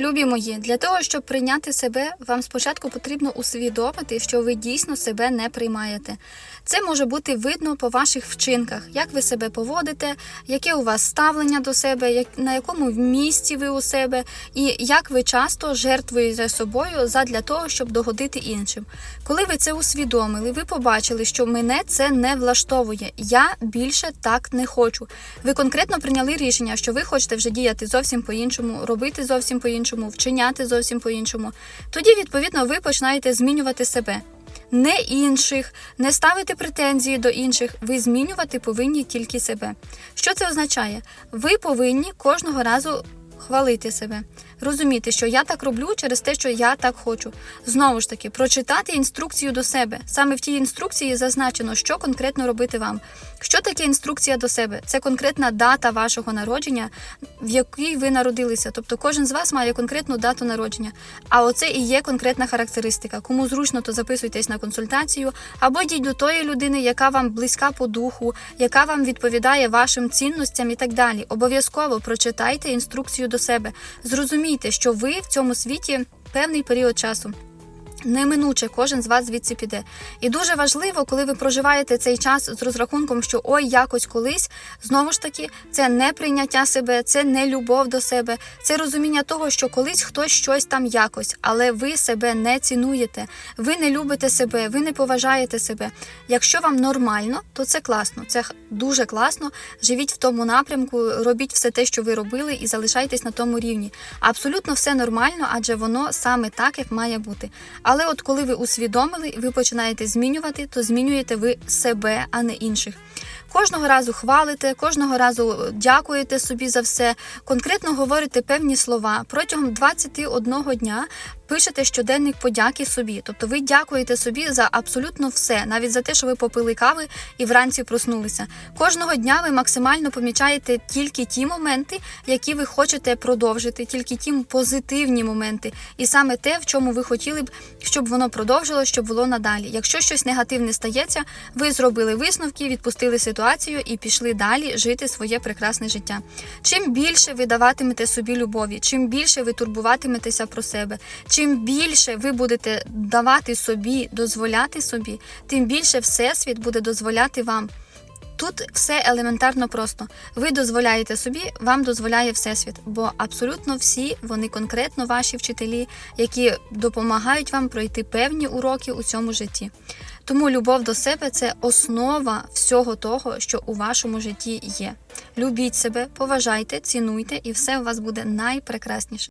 Любі мої, для того, щоб прийняти себе, вам спочатку потрібно усвідомити, що ви дійсно себе не приймаєте. Це може бути видно по ваших вчинках, як ви себе поводите, яке у вас ставлення до себе, на якому місці ви у себе, і як ви часто жертвуєте собою задля того, щоб догодити іншим. Коли ви це усвідомили, ви побачили, що мене це не влаштовує. Я більше так не хочу. Ви конкретно прийняли рішення, що ви хочете вже діяти зовсім по-іншому, робити зовсім по-іншому, вчиняти зовсім по-іншому. Тоді, відповідно, ви починаєте змінювати себе. Не інших, не ставити претензії до інших. Ви змінювати повинні тільки себе. Що це означає? Ви повинні кожного разу хвалити себе, розуміти, що я так роблю через те, що я так хочу. Знову ж таки, прочитати інструкцію до себе. Саме в тій інструкції зазначено, що конкретно робити вам. Що таке інструкція до себе? Це конкретна дата вашого народження, в якій ви народилися. Тобто кожен з вас має конкретну дату народження. А оце і є конкретна характеристика. Кому зручно, то записуйтесь на консультацію або йдіть до тої людини, яка вам близька по духу, яка вам відповідає вашим цінностям і так далі. Обов'язково прочитайте інструкцію до себе. Зрозумійте, що ви в цьому світі певний період часу. Неминуче кожен з вас звідси піде. І дуже важливо, коли ви проживаєте цей час з розрахунком, що ой, якось колись, знову ж таки, це не прийняття себе, це не любов до себе, це розуміння того, що колись хтось щось там якось, але ви себе не цінуєте, ви не любите себе, ви не поважаєте себе. Якщо вам нормально, то це класно, це дуже класно. Живіть в тому напрямку, робіть все те, що ви робили, і залишайтесь на тому рівні. Абсолютно все нормально, адже воно саме так, як має бути. Але от коли ви усвідомили, ви починаєте змінювати, то змінюєте ви себе, а не інших. Кожного разу хвалите, кожного разу дякуєте собі за все, конкретно говорите певні слова. Протягом 21 дня пишете щоденник подяки собі. Тобто ви дякуєте собі за абсолютно все, навіть за те, що ви попили кави і вранці проснулися. Кожного дня ви максимально помічаєте тільки ті моменти, які ви хочете продовжити, тільки ті позитивні моменти, і саме те, в чому ви хотіли б, щоб воно продовжило, щоб було надалі. Якщо щось негативне стається, ви зробили висновки, відпустили ситуацію і пішли далі жити своє прекрасне життя. Чим більше ви даватимете собі любові, чим більше ви турбуватиметеся про себе, чим більше ви будете давати собі, дозволяти собі, тим більше всесвіт буде дозволяти вам. Тут все елементарно просто. Ви дозволяєте собі, вам дозволяє всесвіт, бо абсолютно всі вони конкретно ваші вчителі, які допомагають вам пройти певні уроки у цьому житті. Тому любов до себе це основа всього того, що у вашому житті є. Любіть себе, поважайте, цінуйте, і все у вас буде найпрекрасніше.